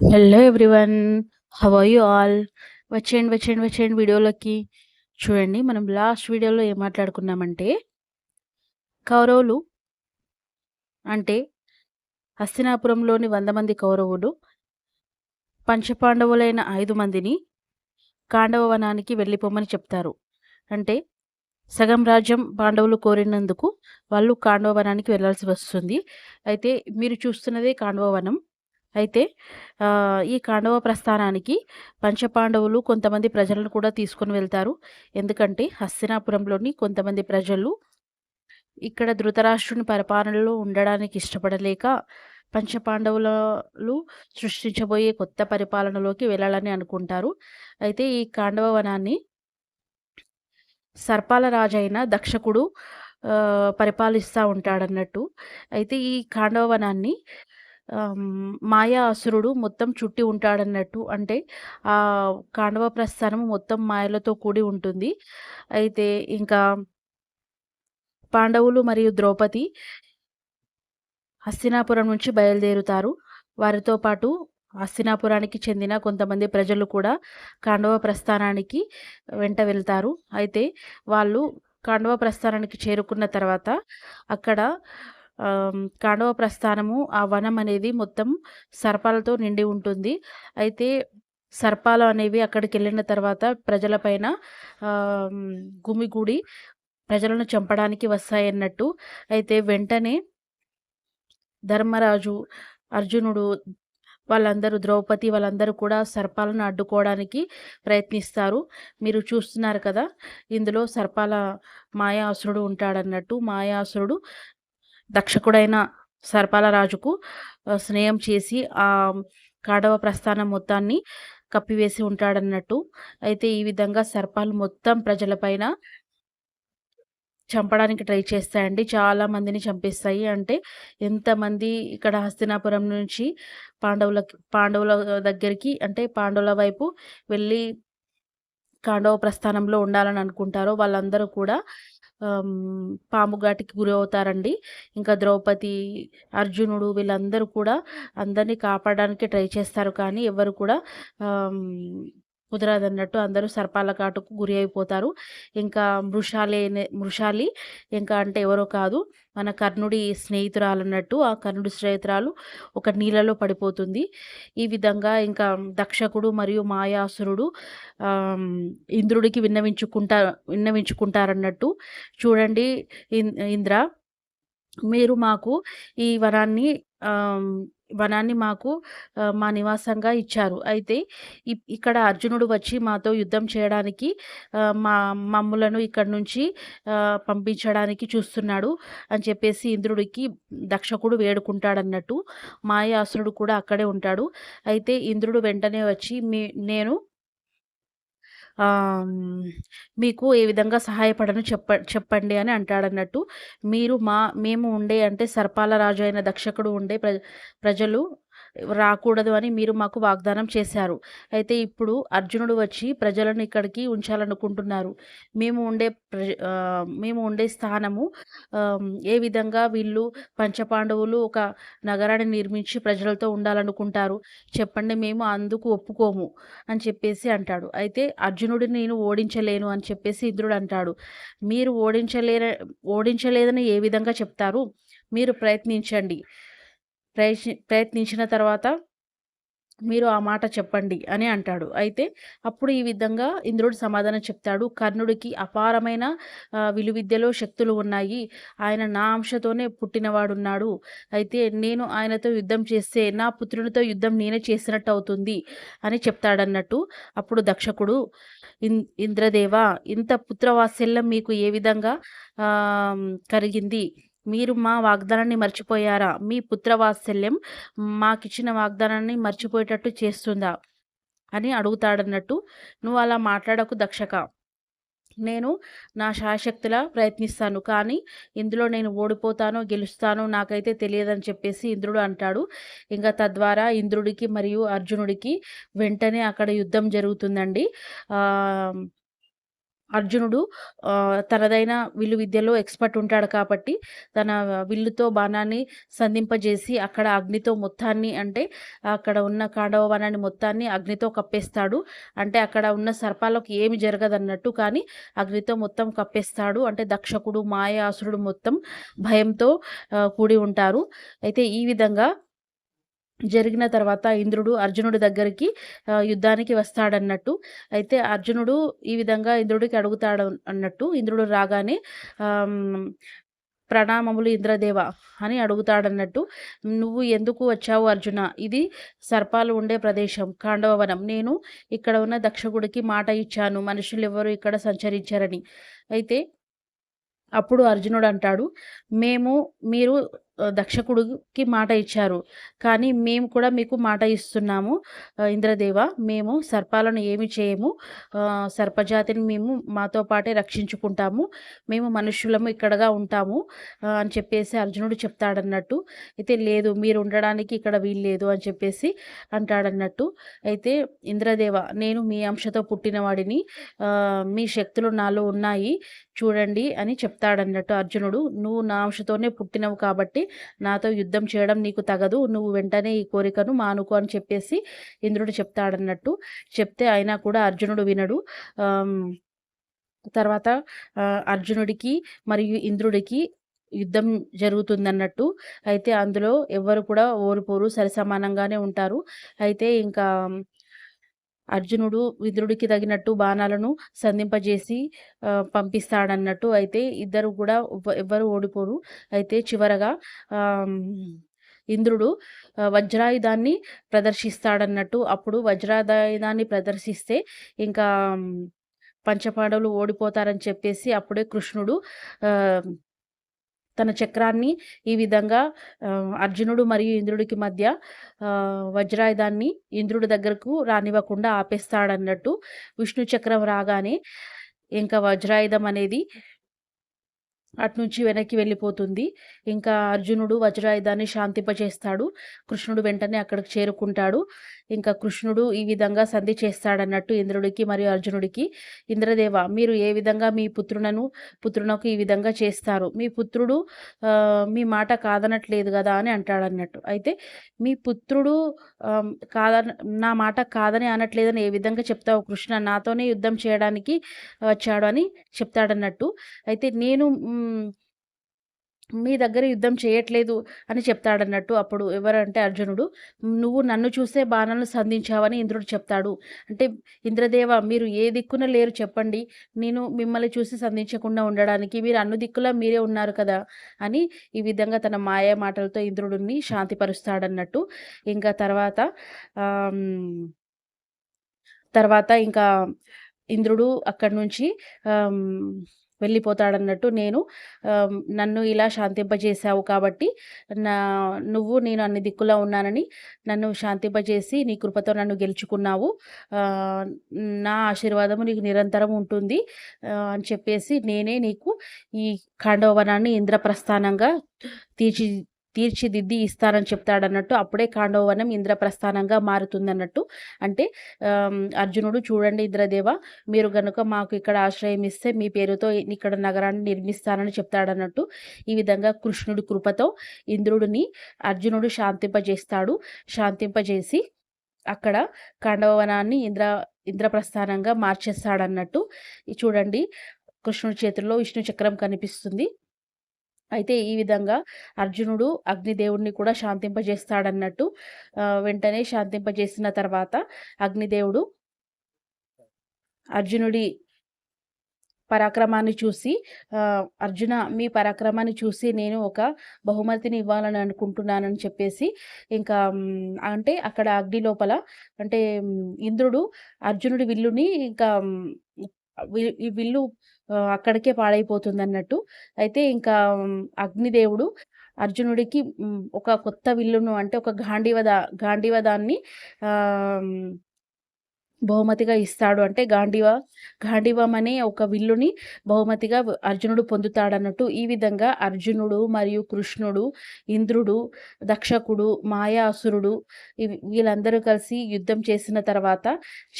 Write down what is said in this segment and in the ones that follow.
Hello everyone how are you all వచ్చేయండి వచ్చేయండి వచ్చేయండి వీడియోలోకి చూడండి మనం లాస్ట్ వీడియోలో ఏం మాట్లాడుకున్నామంటే కౌరవులు అంటే హస్తినాపురంలోని వంద మంది కౌరవులు పంచపాండవులైన ఐదు మందిని కాండవ వనానికి వెళ్ళిపోమని చెప్తారు. అంటే సగం రాజ్యం పాండవులు కోరినందుకు వాళ్ళు కాండవ వనానికి వెళ్ళాల్సి వస్తుంది. అయితే మీరు చూస్తున్నదే కాండవ వనం. అయితే ఈ కాండవ ప్రస్థానానికి పంచపాండవులు కొంతమంది ప్రజలను కూడా తీసుకొని వెళ్తారు. ఎందుకంటే హస్తినాపురంలోని కొంతమంది ప్రజలు ఇక్కడ ధృతరాష్ట్రుని పరిపాలనలో ఉండడానికి ఇష్టపడలేక పంచపాండవులు సృష్టించబోయే కొత్త పరిపాలనలోకి వెళ్ళాలని అనుకుంటారు. అయితే ఈ కాండవ వనాన్ని సర్పాల రాజైన దక్షకుడు పరిపాలిస్తూ ఉంటాడన్నట్టు. అయితే ఈ కాండవ వనాన్ని మాయా అసురుడు మొత్తం చుట్టి ఉంటాడన్నట్టు. అంటే ఆ కాండవ ప్రస్థానం మొత్తం మాయలతో కూడి ఉంటుంది. అయితే ఇంకా పాండవులు మరియు ద్రౌపది హస్తినాపురం నుంచి బయలుదేరుతారు. వారితో పాటు హస్తినాపురానికి చెందిన కొంతమంది ప్రజలు కూడా కాండవ ప్రస్థానానికి వెంట వెళ్తారు. అయితే వాళ్ళు కాండవ ప్రస్థానానికి చేరుకున్న తర్వాత అక్కడ కాండవ ప్రస్థానము ఆ వనం అనేది మొత్తం సర్పాలతో నిండి ఉంటుంది. అయితే సర్పాలు అనేవి అక్కడికి వెళ్ళిన తర్వాత ప్రజలపైన గుమిగూడి ప్రజలను చంపడానికి వస్తాయన్నట్టు. అయితే వెంటనే ధర్మరాజు అర్జునుడు వాళ్ళందరూ ద్రౌపది వాళ్ళందరూ కూడా సర్పాలను అడ్డుకోవడానికి ప్రయత్నిస్తారు. మీరు చూస్తున్నారు కదా ఇందులో సర్పాల మాయాసురుడు ఉంటాడన్నట్టు. మాయాసురుడు దక్షకుడైన సర్పాల రాజుకు స్నేహం చేసి ఆ కాడవ ప్రస్థానం మొత్తాన్ని కప్పివేసి ఉంటాడన్నట్టు. అయితే ఈ విధంగా సర్పాలు మొత్తం ప్రజలపైన చంపడానికి ట్రై చేస్తాయండి. చాలా మందిని చంపేస్తాయి. అంటే ఎంతమంది ఇక్కడ హస్తినాపురం నుంచి పాండవుల పాండవుల దగ్గరికి అంటే పాండవుల వైపు వెళ్ళి కాండవ ప్రస్థానంలో ఉండాలని అనుకుంటారో వాళ్ళందరూ కూడా పాము ఘాటికి గురి అవుతారండి ఇంకా ద్రౌపది అర్జునుడు వీళ్ళందరూ కూడా అందరినీ కాపాడడానికి ట్రై చేస్తారు. కానీ ఎవరు కూడా కుదరదన్నట్టు అందరూ సర్పాల కాటుకు గురి అయిపోతారు. ఇంకా మృషాలి అనే- మృషాలి ఇంకా అంటే ఎవరో కాదు మన కర్ణుడి స్నేహితురాలు అన్నట్టు ఆ కర్ణుడి స్నేహితురాలు ఒక నీళ్ళలో పడిపోతుంది. ఈ విధంగా ఇంకా దక్షకుడు మరియు మాయాసురుడు ఇంద్రుడికి విన్నవించుకుంటా విన్నవించుకుంటారన్నట్టు చూడండి ఇన్- ఇంద్ర. మీరు మాకు ఈ వనాన్ని వనాన్ని మాకు మా నివాసంగా ఇచ్చారు. అయితే ఇక్కడ అర్జునుడు వచ్చి మాతో యుద్ధం చేయడానికి మా మమ్ములను ఇక్కడ నుంచి పంపించడానికి చూస్తున్నాడు అని చెప్పేసి ఇంద్రుడికి దక్షకుడు వేడుకుంటాడన్నట్టు మాయాసురుడు కూడా అక్కడే ఉంటాడు. అయితే ఇంద్రుడు వెంటనే వచ్చి మీ నేను మీకు ఏ విధంగా సహాయపడను చెప్ప చెప్పండి అని అంటాడన్నట్టు. మీరు మా మేము ఉండే అంటే సర్పాల రాజు అయిన దక్షకుడు ఉండే ప్ర ప్రజలు రాకూడదు అని మీరు మాకు వాగ్దానం చేశారు. అయితే ఇప్పుడు అర్జునుడు వచ్చి ప్రజలను ఇక్కడికి ఉంచాలనుకుంటున్నారు. మేము ఉండే ప్రజ మేము ఉండే స్థానము ఏ విధంగా వీళ్ళు పంచపాండవులు ఒక నగరాన్ని నిర్మించి ప్రజలతో ఉండాలనుకుంటారు? చెప్పండి మేము అందుకు ఒప్పుకోము అని చెప్పేసి అంటాడు. అయితే అర్జునుడిని నేను ఓడించలేను అని చెప్పేసి ఇంద్రుడు అంటాడు. మీరు ఓడించలేర ఓడించలేదని ఏ విధంగా చెప్తారు? మీరు ప్రయత్నించండి. ప్రయత్ని ప్రయత్నించిన తర్వాత మీరు ఆ మాట చెప్పండి అని అంటాడు. అయితే అప్పుడు ఈ విధంగా ఇంద్రుడు సమాధానం చెప్తాడు. కర్ణుడికి అపారమైన విలువిద్యలో శక్తులు ఉన్నాయి. ఆయన నా అంశతోనే పుట్టినవాడున్నాడు. అయితే నేను ఆయనతో యుద్ధం చేస్తే నా పుత్రునితో యుద్ధం నేనే చేసినట్టు అవుతుంది అని చెప్తాడన్నట్టు అప్పుడు దక్షకుడు ఇన్ ఇంద్రదేవ ఇంత పుత్రవాత్సల్యం మీకు ఏ విధంగా కలిగింది? మీరు మా వాగ్దానాన్ని మర్చిపోయారా? మీ పుత్రవాత్సల్యం మాకిచ్చిన వాగ్దానాన్ని మర్చిపోయేటట్టు చేస్తుందా? అని అడుగుతాడన్నట్టు నువ్వు అలా మాట్లాడకు దక్షక. నేను నా శాయశక్తులా ప్రయత్నిస్తాను కానీ ఇందులో నేను ఓడిపోతానో గెలుస్తానో నాకైతే తెలియదని చెప్పేసి ఇంద్రుడు అంటాడు. ఇంకా తద్వారా ఇంద్రుడికి మరియు అర్జునుడికి వెంటనే అక్కడ యుద్ధం జరుగుతుందండి. అర్జునుడు తనదైన విల్లు విద్యలో ఎక్స్‌పర్ట్ ఉంటాడు కాబట్టి, తన విల్లుతో బాణాన్ని సంధింపజేసి అక్కడ అగ్నితో మొత్తాన్ని అంటే, అక్కడ ఉన్న కాండవ వనాన్ని మొత్తాన్ని అగ్నితో కప్పేస్తాడు. అంటే అక్కడ ఉన్న సర్పాలకు ఏమి జరగదన్నట్టు. కానీ అగ్నితో మొత్తం కప్పేస్తాడు. అంటే దక్షకుడు, మాయాసురుడు మొత్తం భయంతో కూడి ఉంటారు. అయితే ఈ విధంగా జరిగిన తర్వాత ఇంద్రుడు అర్జునుడి దగ్గరికి యుద్ధానికి వస్తాడన్నట్టు. అయితే అర్జునుడు ఈ విధంగా ఇంద్రుడికి అడుగుతాడు అన్నట్టు. ఇంద్రుడు రాగానే ప్రణామములు ఇంద్రదేవ అని అడుగుతాడన్నట్టు. నువ్వు ఎందుకు వచ్చావు అర్జున? ఇది సర్పాలు ఉండే ప్రదేశం కాండవవనం నేను ఇక్కడ ఉన్న దక్షగుడికి మాట ఇచ్చాను. మనుషులు ఎవరు ఇక్కడ సంచరించారని అయితే అప్పుడు అర్జునుడు అంటాడు, మేము మీరు దక్షకుడికి మాట ఇచ్చారు. కానీ మేము కూడా మీకు మాట ఇస్తున్నాము ఇంద్రదేవ మేము సర్పాలను ఏమి చేయము. సర్పజాతిని మేము మాతో పాటే రక్షించుకుంటాము. మేము మనుష్యులము ఇక్కడగా ఉంటాము అని చెప్పేసి అర్జునుడు చెప్తాడన్నట్టు. అయితే లేదు మీరు ఉండడానికి ఇక్కడ వీల్లేదు అని చెప్పేసి అంటాడన్నట్టు. అయితే ఇంద్రదేవ నేను మీ అంశతో పుట్టినవాడిని. మీ శక్తులు నాలో ఉన్నాయి చూడండి అని చెప్తాడన్నట్టు అర్జునుడు. నువ్వు నా అంశతోనే పుట్టినవు కాబట్టి నాతో యుద్ధం చేయడం నీకు తగదు. నువ్వు వెంటనే ఈ కోరికను మానుకో అని చెప్పేసి ఇంద్రుడు చెప్తాడన్నట్టు. చెప్తే అయినా కూడా అర్జునుడు వినడు. తర్వాత అర్జునుడికి మరియు ఇంద్రుడికి యుద్ధం జరుగుతుందన్నట్టు. అయితే అందులో ఎవ్వరు కూడా ఓడిపోరు. సరిసమానంగానే ఉంటారు. అయితే ఇంకా అర్జునుడు ఇంద్రుడికి తగినట్టు బాణాలను సంధింపజేసి పంపిస్తాడన్నట్టు. అయితే ఇద్దరు కూడా ఎవ్వరు ఓడిపోరు. అయితే చివరగా ఇంద్రుడు వజ్రాయుధాన్ని ప్రదర్శిస్తాడన్నట్టు. అప్పుడు వజ్రాయుధాన్ని ప్రదర్శిస్తే ఇంకా పంచపాండవులు ఓడిపోతారని చెప్పేసి అప్పుడే కృష్ణుడు తన చక్రాన్ని ఈ విధంగా అర్జునుడు మరియు ఇంద్రుడికి మధ్య వజ్రాయుధాన్ని ఇంద్రుడి దగ్గరకు రానివ్వకుండా ఆపేస్తాడన్నట్టు. విష్ణు చక్రం రాగానే ఇంకా వజ్రాయుధం అనేది అటునుంచి వెనక్కి వెళ్ళిపోతుంది. ఇంకా అర్జునుడు వజ్రాయుధాన్ని శాంతింపచేస్తాడు. కృష్ణుడు వెంటనే అక్కడికి చేరుకుంటాడు. ఇంకా కృష్ణుడు ఈ విధంగా సంధి చేస్తాడన్నట్టు ఇంద్రుడికి మరియు అర్జునుడికి. ఇంద్రదేవ మీరు ఏ విధంగా మీ పుత్రులను పుత్రునకు ఈ విధంగా చేస్తారు? మీ పుత్రుడు మీ మాట కాదనట్లేదు కదా అని అంటాడన్నట్టు. అయితే మీ పుత్రుడు కాద నా మాట కాదని అనట్లేదని ఏ విధంగా చెప్తావు కృష్ణ? నాతోనే యుద్ధం చేయడానికి వచ్చాడు అని చెప్తాడన్నట్టు. అయితే నేను మీ దగ్గర యుద్ధం చేయట్లేదు అని చెప్తాడన్నట్టు. అప్పుడు ఎవరంటే అర్జునుడు. నువ్వు నన్ను చూసే బాణాలను సంధించావని ఇంద్రుడు చెప్తాడు. అంటే ఇంద్రదేవ మీరు ఏ దిక్కున లేరు చెప్పండి. నేను మిమ్మల్ని చూసి సంధించకుండా ఉండడానికి. మీరు అన్ని దిక్కులా మీరే ఉన్నారు కదా! అని ఈ విధంగా తన మాయ మాటలతో ఇంద్రుడిని శాంతిపరుస్తాడన్నట్టు. ఇంకా తర్వాత తర్వాత ఇంకా ఇంద్రుడు అక్కడి నుంచి వెళ్ళిపోతాడన్నట్టు. నేను నన్ను ఇలా శాంతింపజేశావు కాబట్టి నా నువ్వు నేను అన్ని దిక్కులా ఉన్నానని నన్ను శాంతింపజేసి నీ కృపతో నన్ను గెలుచుకున్నావు. నా ఆశీర్వాదము నీకు నిరంతరం ఉంటుంది అని చెప్పేసి నేనే నీకు ఈ ఖాండవనాన్ని ఇంద్రప్రస్థానంగా తీర్చి తీర్చిదిద్ది ఇస్తానని చెప్తాడన్నట్టు. అప్పుడే కాండవనం ఇంద్రప్రస్థానంగా మారుతుందన్నట్టు. అంటే అర్జునుడు చూడండి ఇంద్రదేవ మీరు గనుక మాకు ఇక్కడ ఆశ్రయం ఇస్తే మీ పేరుతో ఇక్కడ నగరాన్ని నిర్మిస్తానని చెప్తాడన్నట్టు. ఈ విధంగా కృష్ణుడి కృపతో ఇంద్రుడిని అర్జునుడు శాంతింపజేస్తాడు. శాంతింపజేసి అక్కడ ఖాండవవనాన్ని ఇంద్ర ఇంద్రప్రస్థానంగా మార్చేస్తాడన్నట్టు. చూడండి కృష్ణుడి చేతుల్లో విష్ణు చక్రం కనిపిస్తుంది. అయితే ఈ విధంగా అర్జునుడు అగ్నిదేవుడిని కూడా శాంతింపజేస్తాడన్నట్టు. వెంటనే శాంతింపజేసిన తర్వాత అగ్నిదేవుడు అర్జునుడి పరాక్రమాన్ని చూసి అర్జున మీ పరాక్రమాన్ని చూసి నేను ఒక బహుమతిని ఇవ్వాలని అనుకుంటున్నానని చెప్పేసి ఇంకా అంటే అక్కడ అగ్ని లోపల అంటే ఇంద్రుడు అర్జునుడి విల్లుని ఇంకా ఈ విల్లు అక్కడికే అక్కడికే పాడైపోతుందన్నట్టు. అయితే ఇంకా అగ్నిదేవుడు అర్జునుడికి ఒక కొత్త విల్లును అంటే ఒక గాంధీవద గాంధీవదాన్ని బహుమతిగా ఇస్తాడు అంటే గాంధీవ గాంధీవం అనే ఒక విల్లుని బహుమతిగా అర్జునుడు పొందుతాడన్నట్టు ఈ విధంగా అర్జునుడు మరియు కృష్ణుడు ఇంద్రుడు దక్షకుడు మాయాసురుడు వీళ్ళందరూ కలిసి యుద్ధం చేసిన తర్వాత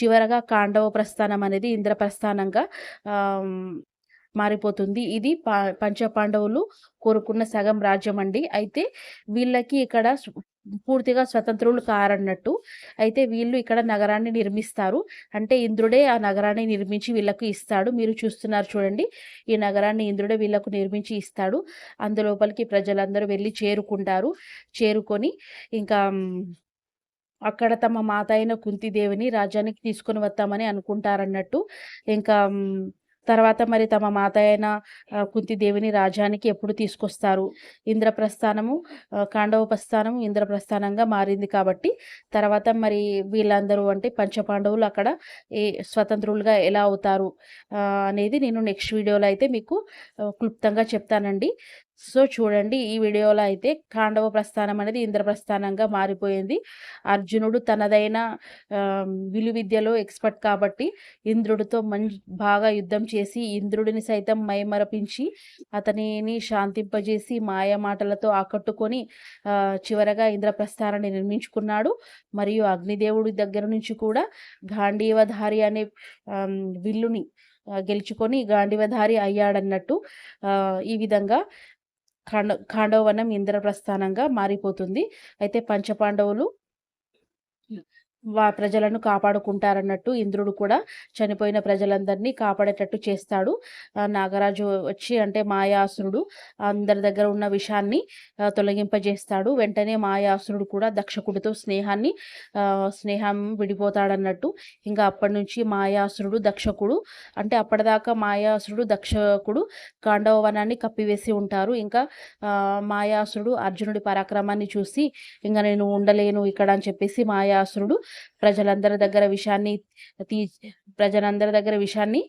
చివరగా కాండవ ప్రస్థానం అనేది ఇంద్ర ప్రస్థానంగా మారిపోతుంది. ఇది పా పంచపాండవులు కోరుకున్న సగం రాజ్యం అండి. అయితే వీళ్ళకి ఇక్కడ పూర్తిగా స్వతంత్రులు కారన్నట్టు అయితే వీళ్ళు ఇక్కడ నగరాన్ని నిర్మిస్తారు. అంటే ఇంద్రుడే ఆ నగరాన్ని నిర్మించి వీళ్ళకు ఇస్తాడు. మీరు చూస్తున్నారు చూడండి ఈ నగరాన్ని ఇంద్రుడే వీళ్ళకు నిర్మించి ఇస్తాడు. అందులోపలికి ప్రజలందరూ వెళ్ళి చేరుకుంటారు. చేరుకొని ఇంకా అక్కడ తమ మాత అయిన కుంతిదేవిని రాజ్యానికి తీసుకొని వస్తామని అనుకుంటారన్నట్టు. ఇంకా తర్వాత మరి తమ మాత అయిన కుంతిదేవిని రాజ్యానికి ఎప్పుడు తీసుకొస్తారు? ఇంద్రప్రస్థానము కాండవ ప్రస్థానము ఇంద్రప్రస్థానంగా మారింది కాబట్టి తర్వాత మరి వీళ్ళందరూ అంటే పంచపాండవులు అక్కడ ఏ స్వతంత్రులుగా ఎలా అవుతారు అనేది నేను నెక్స్ట్ వీడియోలో అయితే మీకు క్లుప్తంగా చెప్తానండి. సో చూడండి ఈ వీడియోలో అయితే కాండవ ప్రస్థానం అనేది ఇంద్రప్రస్థానంగా మారిపోయింది. అర్జునుడు తనదైన విలువిద్యలో ఎక్స్పర్ట్ కాబట్టి ఇంద్రుడితో మంచి బాగా యుద్ధం చేసి ఇంద్రుడిని సైతం మైమరపించి అతనిని శాంతింపజేసి మాయ మాటలతో ఆకట్టుకొని చివరగా ఇంద్రప్రస్థానాన్ని నిర్మించుకున్నాడు. మరియు అగ్నిదేవుడి దగ్గర నుంచి కూడా గాంధీవధారి అనే విల్లుని గెలుచుకొని గాంధీవధారి అయ్యాడన్నట్టు ఈ విధంగా ఖాండ ఖాండవనం ఇంద్రప్రస్థానంగా మారిపోతుంది. అయితే పంచపాండవులు ప్రజలను కాపాడుకుంటారన్నట్టు ఇంద్రుడు కూడా చనిపోయిన ప్రజలందరినీ కాపాడేటట్టు చేస్తాడు. నాగరాజు వచ్చి అంటే మాయాసురుడు అందరి దగ్గర ఉన్న విషాన్ని తొలగింపజేస్తాడు. వెంటనే మాయాసురుడు కూడా దక్షకుడితో స్నేహాన్ని స్నేహం విడిపోతాడన్నట్టు. ఇంకా అప్పటి నుంచి మాయాసురుడు దక్షకుడు. అంటే అప్పటిదాకా మాయాసురుడు దక్షకుడు. కాండవ వనాన్ని కప్పివేసి ఉంటారు. ఇంకా మాయాసురుడు అర్జునుడి పరాక్రమాన్ని చూసి ఇంకా నేను ఉండలేను ఇక్కడ అని చెప్పేసి మాయాసురుడు ప్రజలందరి దగ్గర విషయాన్ని తీ ప్రజలందరి దగ్గర విషయాన్ని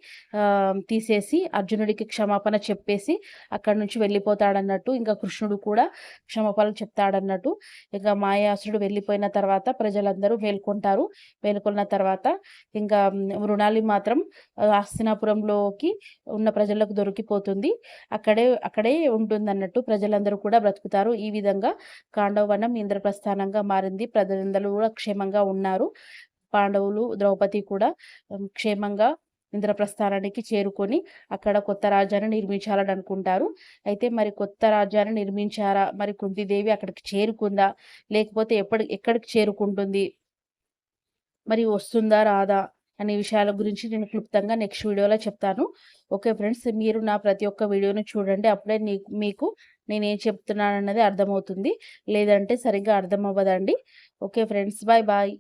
తీసేసి అర్జునుడికి క్షమాపణ చెప్పేసి అక్కడి నుంచి వెళ్ళిపోతాడన్నట్టు ఇంకా కృష్ణుడు కూడా క్షమాపణ చెప్తాడన్నట్టు ఇంకా మాయాసురుడు వెళ్ళిపోయిన తర్వాత ప్రజలందరూ మేల్కొంటారు. మేల్కొన్న తర్వాత ఇంకా మృణాలి మాత్రం హస్తినాపురంలోకి ఉన్న ప్రజలకు దొరికిపోతుంది. అక్కడే అక్కడే ఉంటుంది అన్నట్టు ప్రజలందరూ కూడా బ్రతుకుతారు. ఈ విధంగా కాండవనం ఇంద్రప్రస్థానంగా మారింది. ప్రజలందరూ కూడా క్షేమంగా ఉన్నారు. పాండవులు ద్రౌపది కూడా క్షేమంగా ఇంద్రప్రస్థానానికి చేరుకొని అక్కడ కొత్త రాజ్యాన్ని నిర్మించాలని అనుకుంటారు అయితే మరి కొత్త రాజ్యాన్ని నిర్మించారా? మరి కుంతిదేవి అక్కడికి చేరుకుందా? లేకపోతే ఎప్పటి ఎక్కడికి చేరుకుంటుంది? మరి వస్తుందా రాదా? అనే విషయాల గురించి నేను క్లుప్తంగా నెక్స్ట్ వీడియోలో చెప్తాను. ఓకే ఫ్రెండ్స్ మీరు నా ప్రతి ఒక్క వీడియోను చూడండి. అప్పుడే మీకు నేనేం చెప్తున్నాను అన్నది అర్థమవుతుంది. లేదంటే సరిగ్గా అర్థం అవ్వదండి ఓకే ఫ్రెండ్స్ బాయ్ బాయ్.